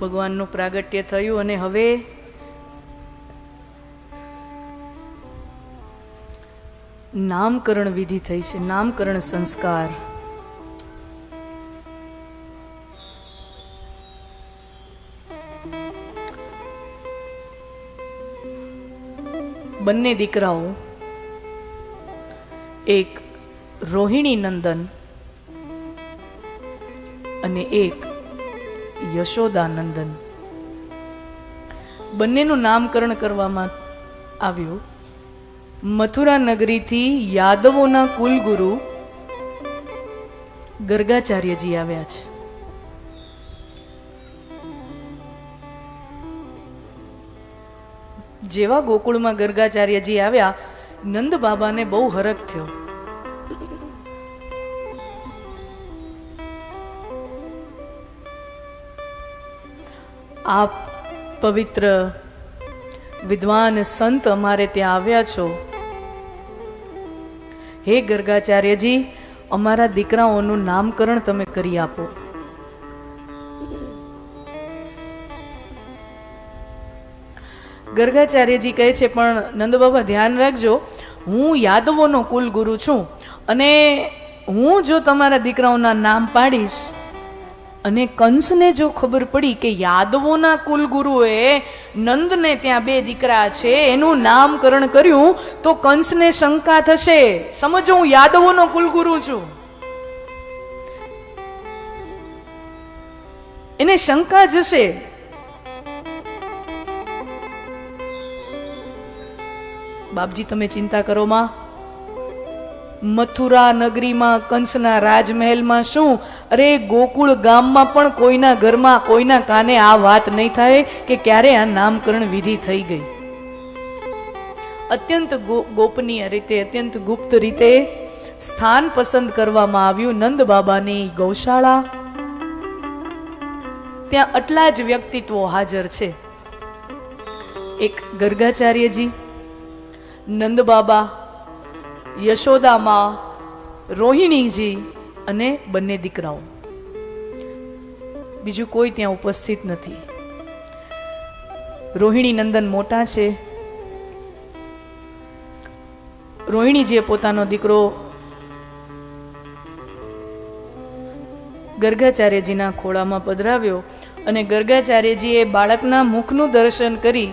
ભગવાનનું પ્રાગટ્ય થયું અને હવે નામકરણ વિધિ થઈ છે, નામકરણ સંસ્કાર. બંને દીકરાઓ, એક રોહિણી નંદન અને એક યશોદા નંદન બંનેનું નામકરણ કરવામાં આવ્યું. મથુરા નગરીથી યાદવોના કુલગુરુ ગર્ગાચાર્યજી આવ્યા છે. જેવા ગોકુળમાં ગર્ગાચાર્યજી આવ્યા નંદ બાબાને બહુ હરખ થયો. આપ પવિત્ર વિદ્વાન સંત અમારે ત્યાં આવ્યા છો. હે ગર્ગાચાર્યજી, અમારા દીકરાઓનું નામકરણ તમે કરી આપો. ગર્ગાચાર્યજી કહે છે, પણ નંદબાબા, ધ્યાન રાખજો. હું યાદવોનો કુલ ગુરુ છું અને હું જો તમારા દીકરાઓના નામ પાડીશ અને કંસને જો ખબર પડી કે યાદવોના કુલગુરુએ નંદને ત્યાં બે દીકરા છે, એનું નામકરણ કર્યું, તો કંસને શંકા થશે. સમજો, હું યાદવોનો કુલગુરુ છું. એને શંકા જશે. બાપજી, તમે ચિંતા કરો, માં. મથુરા નગરીમાં, કંસના રાજમહેલમાં શું? અરે, ગોકુળ ગામમાં પણ કોઈના ઘરમાં, કોઈના કાને આ વાત નહીં થાય કે ક્યારે આ નામકરણ વિધિ થઈ ગઈ. અત્યંત ગોપનીય રીતે, અત્યંત ગુપ્ત રીતે સ્થાન પસંદ કરવામાં આવ્યું નંદ બાબાની ગૌશાળા. ત્યાં આટલા જ વ્યક્તિત્વો હાજર છે. એક ગર્ગાચાર્યજી નંદ બાબા યશોદામાં, રોહિણીજી અને બંને દીકરાઓ. બીજું કોઈ ત્યાં ઉપસ્થિત નથી. રોહિણી નંદન મોટા છે. રોહિણીજીએ પોતાનો દીકરો ગર્ગાચાર્યજીના ખોળામાં પધરાવ્યો અને ગર્ગાચાર્યજીએ બાળકના મુખનું દર્શન કરી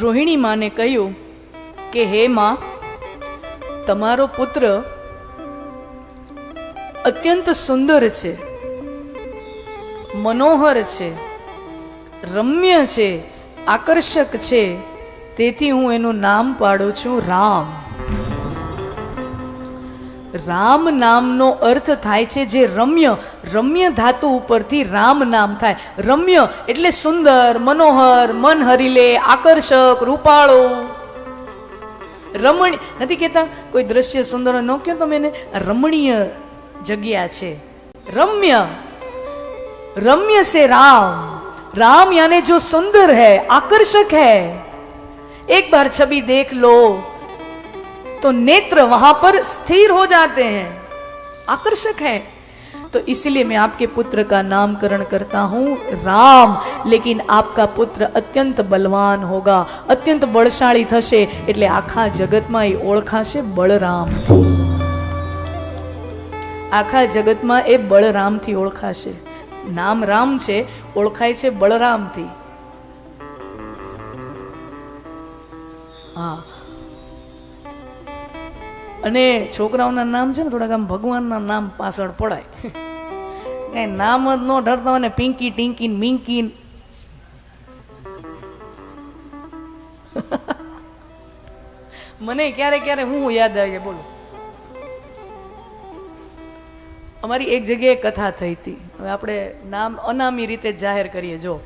રોહિણી માને કહ્યું કે, હે માં, તમારો પુત્ર અત્યંત સુંદર છે, મનોહર છે, રમ્ય છે, આકર્ષક છે. તેથી હું એનું નામ પાડું છું રામ. રામ નામનો અર્થ થાય છે જે રમ્ય રમ્ય ધાતુ ઉપરથી રામ નામ થાય. રમ્ય એટલે સુંદર, મનોહર મન હરીલે આકર્ષક, રૂપાળો. રમણી, નથી કહેતા? કોઈ દ્રશ્ય સુંદર ન કહો તમે એને. રમણીય જગ્યા છે. રમ્ય રમ્ય સે રામ. રામ યાને જો સુંદર હૈ, આકર્ષક હૈ. એક બાર છબી દેખ લો. तो नेत्र वहां पर स्थिर हो जाते हैं। आकर्षक है। तो इसलिए मैं आपके पुत्र का नामकरण करता हूं રામ લેકિન આપકા પુત્ર અત્યંત બલવાન હોગા અત્યંત બળશાળી થશે એટલે આખા જગતમાં એ ઓળખાશે બળરામ। આખા જગતમાં એ બળરામથી ઓળખાશે। નામ રામ છે, ઓળખાય છે બળરામથી। હા અને છોકરાઓના નામ છે ને, થોડાક આમ ભગવાનના નામ પાછળ પડાય. કઈ નામ જ ન ઢરતા હોય ને, પિંકી ટિંકી મિંકી મને ક્યારે ક્યારે હું યાદ આવી જાય, બોલો. અમારી એક જગ્યાએ કથા થઈ હતી. હવે આપણે નામ અનામી રીતે જાહેર કરીએ, જો.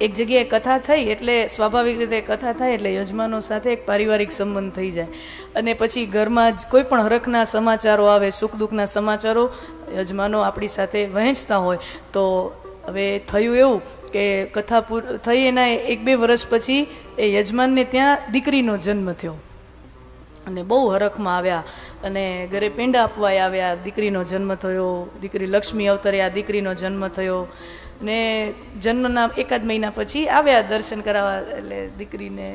એક જગ્યાએ કથા થઈ એટલે સ્વાભાવિક રીતે કથા થાય એટલે યજમાનો સાથે એક પારિવારિક સંબંધ થઈ જાય. અને પછી ઘરમાં જ કોઈ પણ હરખના સમાચારો આવે, સુખ દુઃખના સમાચારો, યજમાનો આપણી સાથે વહેંચતા હોય. તો હવે થયું એવું કે કથા પૂર, થઈ એના એક બે વર્ષ પછી એ યજમાનને ત્યાં દીકરીનો જન્મ થયો. અને બહુ હરખમાં આવ્યા. અને ઘરે પેંડા આપવા આવ્યા, દીકરીનો જન્મ થયો, દીકરી લક્ષ્મી અવતર્યા દીકરીનો જન્મ થયો. ને જન્મના એકાદ મહિના પછી આવ્યા દર્શન કરાવવા, એટલે દીકરીને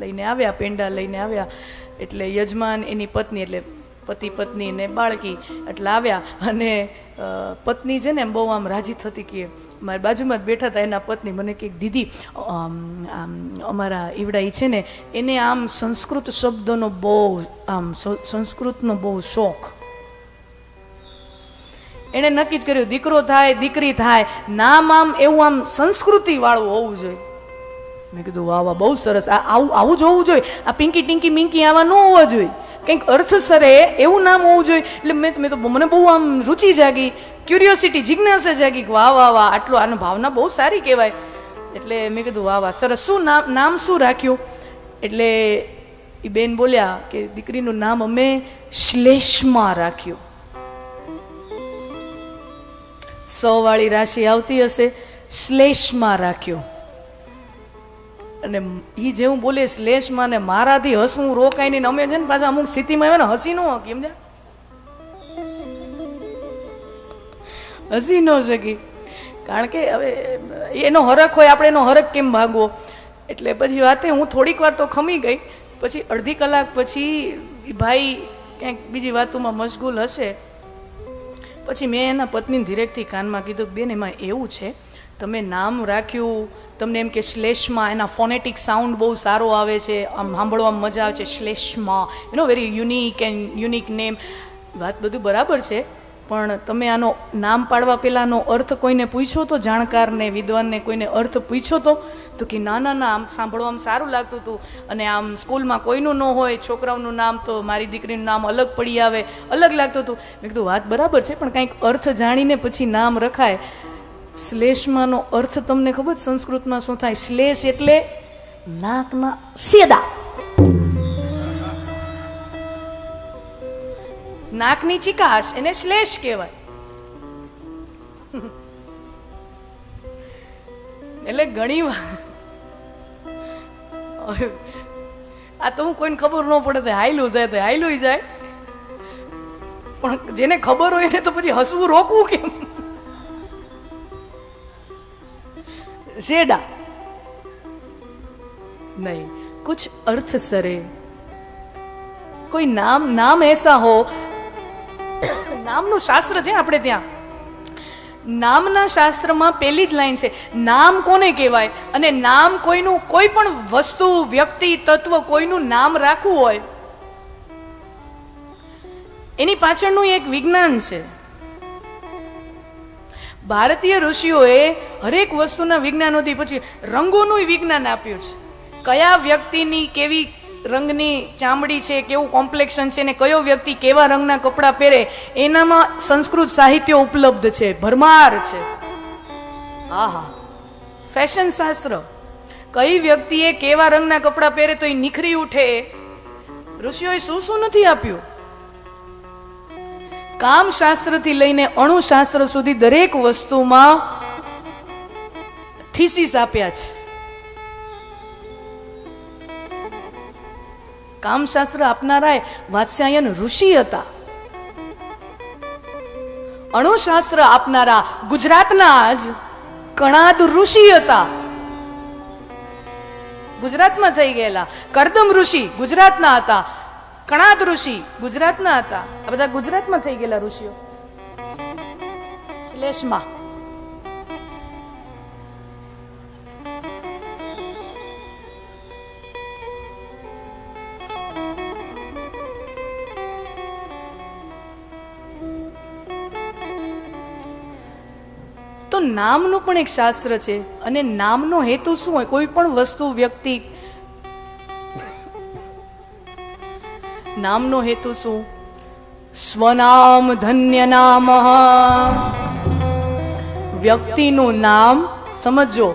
લઈને આવ્યા, પેંડા લઈને આવ્યા. એટલે યજમાન એની પત્ની, એટલે પતિ, પત્ની ને બાળકી એટલે આવ્યા. અને પત્ની છે ને બહુ આમ રાજી થતી કે મારી બાજુમાં જ બેઠા હતા. એના પત્ની મને કે, દીદી અમારા ઈવડા છે ને, એને આમ સંસ્કૃત શબ્દોનો બહુ, આમ સંસ્કૃતનો બહુ શોખ. એણે નક્કી જ કર્યું, દીકરો થાય, દીકરી થાય. નામ આમ એવું આમ સંસ્કૃતિ વાળું હોવું જોઈએ. મેં કીધું, વાહ વાહ, બહુ સરસ. આ આવું આવું જ હોવું જોઈએ. આ પિંકી, ટિંકી, મિંકી આવા ન હોવા જોઈએ. કંઈક અર્થસરે એવું નામ હોવું જોઈએ. એટલે મેં મેં તો મને બહુ આમ રુચિ જાગી. ક્યુરિયોસિટી જિજ્ઞાસા જાગી વાહ વાહ વાહ, આટલો આનો ભાવના બહુ સારી કહેવાય. એટલે મેં કીધું, વાહ વાહ, સરસ. શું નામ નામ શું રાખ્યું? એટલે એ બેન બોલ્યા કે, દીકરીનું નામ અમે શ્લેષમાં રાખ્યું. સો વાળી રાશિ આવતી હશે, શ્લેષમાં રાખ્યો. અને એ જે હું બોલે શ્લેષમાં ને મારાથી હસવું રોકાય ને અમે છે ને પાછા અમુક સ્થિતિમાં આવે ને, હસી ન કેમ જા હસી ન શકી. કારણ કે હવે એનો હરખ હોય, આપણે એનો હરખ કેમ ભાગવો? એટલે પછી વાતે હું થોડીક વાર તો ખમી ગઈ. પછી અડધી કલાક પછી ભાઈ ક્યાંક બીજી વાતોમાં મશગુલ હશે. પછી મેં એના પત્ની ધીરેકથી કાનમાં કીધું કે, બેન, એમાં એવું છે, તમે નામ રાખ્યું, તમને એમ કે શ્લેષમાં, એના ફોનેટિક સાઉન્ડ બહુ સારો આવે છે, આમ સાંભળવામાં મજા આવે છે, શ્લેષમાં એનો very unique and unique name વાત બધું બરાબર છે પણ તમે આનો નામ પાડવા પહેલાંનો અર્થ કોઈને પૂછ્યો તો, જાણકારને, વિદ્વાનને કોઈને અર્થ પૂછ્યો તો તો કે ના ના આમ સાંભળવામાં સારું લાગતું હતું. અને આમ સ્કૂલમાં કોઈનું ન હોય, છોકરાઓનું નામ તો મારી દીકરીનું નામ અલગ પડી આવે, અલગ લાગતું હતું. મેં કીધું, વાત બરાબર છે, પણ કંઈક અર્થ જાણીને પછી નામ રખાય. શ્લેષમાંનો અર્થ તમને ખબર સંસ્કૃતમાં શું થાય? શ્લેષ એટલે નાકના સેદા. નાકની ચિકાશ એને શ્લેષ કહેવાય. એટલે ઘણી વાર આ તો હું કોઈને ખબર ન પડે, તે હાયલું જાય, તે હાયલું જાય. પણ જેને ખબર હોય એને તો પછી હસવું રોકવું કેમ? શેડા? નહીં, કુછ અર્થ સરે. કોઈ નામ નામ એસા હો નામનું શાસ્ત્ર છે આપણે ત્યાં. નામના શાસ્ત્રમાં પહેલી જ લાઈન છે, નામ કોને કહેવાય? અને નામ કોઈનું, કોઈ પણ વસ્તુ, વ્યક્તિ, તત્વ કોઈનું નામ રાખવું હોય, એની પાછળનું એક વિજ્ઞાન છે. ભારતીય ઋષિઓએ હરેક વસ્તુના વિજ્ઞાનોથી પછી રંગોનું વિજ્ઞાન આપ્યું છે. કયા વ્યક્તિની કેવી રંગની ચામડી છે, કેવું કોમ્પ્લેક્શન છે ને કયો વ્યક્તિ કેવા રંગના કપડાં પહેરે, એનામાં સંસ્કૃત સાહિત્ય ઉપલબ્ધ છે, ભરમાર છે. હા હા ફેશન શાસ્ત્ર. કઈ વ્યક્તિએ કેવા રંગના કપડાં પહેરે તો એ નિખરી ઉઠે? ઋષિઓએ શું શું નથી આપ્યું? કામ શાસ્ત્રથી લઈને અણુશાસ્ત્ર સુધી દરેક વસ્તુમાં થીસીસ આપ્યા છે. કામશાસ્ત્ર આપનારા વાત્સ્યાયન ઋષિ હતા. અણુશાસ્ત્ર આપનારા ગુજરાતના જ કણાદ ઋષિ હતા. ગુજરાતમાં થઈ ગયેલા. કરદમ ઋષિ ગુજરાતના હતા. કણાદ ઋષિ ગુજરાતના હતા. આ બધા ગુજરાતમાં થઈ ગયેલા ઋષિઓ. શ્લેષમાં. નામનું પણ એક શાસ્ત્ર છે. અને નામનો હેતુ શું હોય? કોઈ પણ વસ્તુ, વ્યક્તિ. નામનો હેતુ શું? સ્વનામ ધન્ય નામ. વ્યક્તિનું નામ સમજો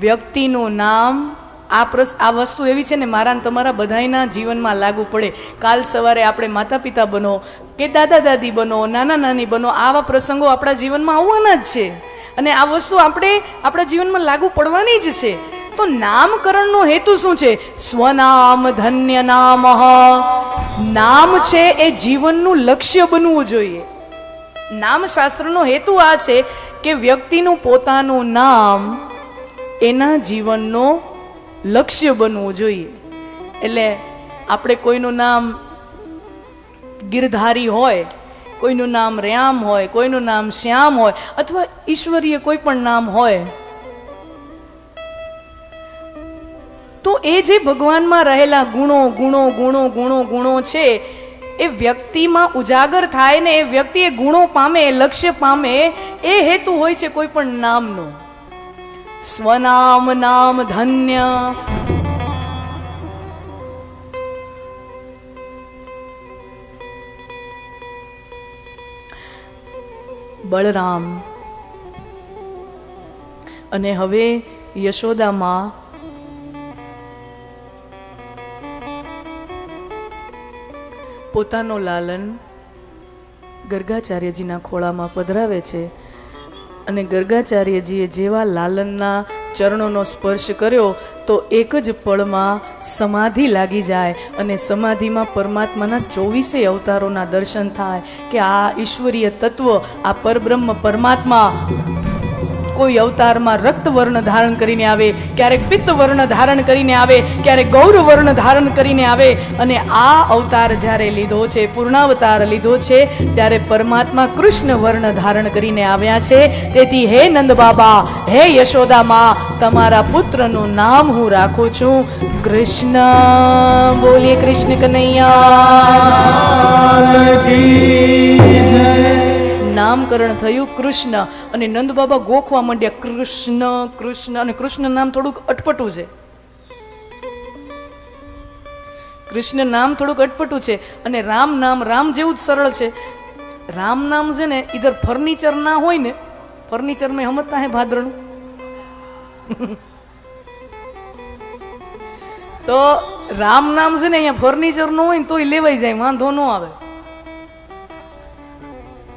વ્યક્તિનું નામ, આ પ્રસ, આ વસ્તુ એવી છે ને મારા તમારા બધાયના જીવનમાં લાગુ પડે. કાલ સવારે આપણે માતા પિતા બનો કે દાદા દાદી બનો નાના નાની બનો, આવા પ્રસંગો આપણા જીવનમાં આવવાના જ છે. અને આ વસ્તુ આપણે આપણા જીવનમાં લાગુ પડવાની જ છે. તો નામકરણનો હેતુ શું છે? સ્વનામ ધન્ય નામ. નામ છે એ જીવનનું લક્ષ્ય બનવું જોઈએ. નામ શાસ્ત્રનો હેતુ આ છે કે વ્યક્તિનું પોતાનું નામ એના જીવનનો લક્ષ્ય બનવું જોઈએ. એટલે આપણે કોઈનું નામ ગિરધારી હોય કોઈનું નામ રામ હોય, કોઈનું નામ શ્યામ હોય, અથવા ઈશ્વરીય કોઈ પણ નામ હોય, તો એ જે ભગવાનમાં રહેલા ગુણો ગુણો ગુણો ગુણો ગુણો છે, એ વ્યક્તિમાં ઉજાગર થાય ને એ વ્યક્તિ એ ગુણો પામે, લક્ષ્ય પામે, એ હેતુ હોય છે કોઈ પણ નામનો. સ્વનામ, નામ, ધન્ય બળરામ. અને હવે યશોદામાં પોતાનો લાલન ગર્ગાચાર્યજીના ખોળામાં પધરાવે છે અને ગર્ગાચાર્યજીએ જેવા લાલનના ચરણોનો સ્પર્શ કર્યો તો એક જ પળમાં સમાધિ લાગી જાય અને સમાધિમાં પરમાત્માના ચોવીસે અવતારોના દર્શન થાય કે આ ઈશ્વરીય તત્વ, આ પરબ્રહ્મ પરમાત્મા કોઈ અવતારમાં રક્ત વર્ણ ધારણ કરીને આવે, ક્યારેક પિત્ત વર્ણ ધારણ કરીને આવે, ક્યારેક ગૌર વર્ણ ધારણ કરીને આવે, અને આ અવતાર જ્યારે લીધો છે, પૂર્ણાવતાર લીધો છે, ત્યારે પરમાત્મા કૃષ્ણ વર્ણ ધારણ કરીને આવ્યા છે. તેથી હે નંદ બાબા, હે યશોદા માં, તમારા પુત્રનું નામ હું રાખું છું. કૃષ્ણ, બોલીએ કૃષ્ણ કનૈયા. નામકરણ થયું કૃષ્ણ. અને નંદ બાબા ગોખવા માંડ્યા કૃષ્ણ કૃષ્ણ, અને કૃષ્ણ નામ થોડુંક અટપટું છે. કૃષ્ણ નામ થોડુંક અટપટું છે. અને રામ નામ, રામ જેવું જ સરળ છે. રામ નામ છે ને ઇધર ફર્નિચર ના હોય ને, ફર્નિચર મેં હમતા હે ભાદરણું તો રામ નામ છે ને, અહીંયા ફર્નિચરનું હોય ને, તોય લેવાઈ જાય, વાંધો ન આવે.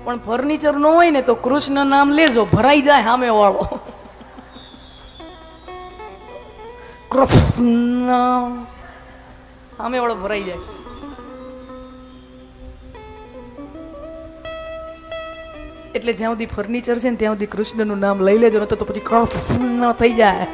પણ ફર્નિચર નો હોય ને તો કૃષ્ણ નામ લેજો, ભરાઈ જાય સામે વાળો કૃષ્ણ સામે વાળો ભરાઈ જાય. એટલે જ્યાં સુધી ફર્નિચર છે ને ત્યાં સુધી કૃષ્ણનું નામ લઈ લેજો નતો તો પછી કૃષ્ણ થઈ જાય.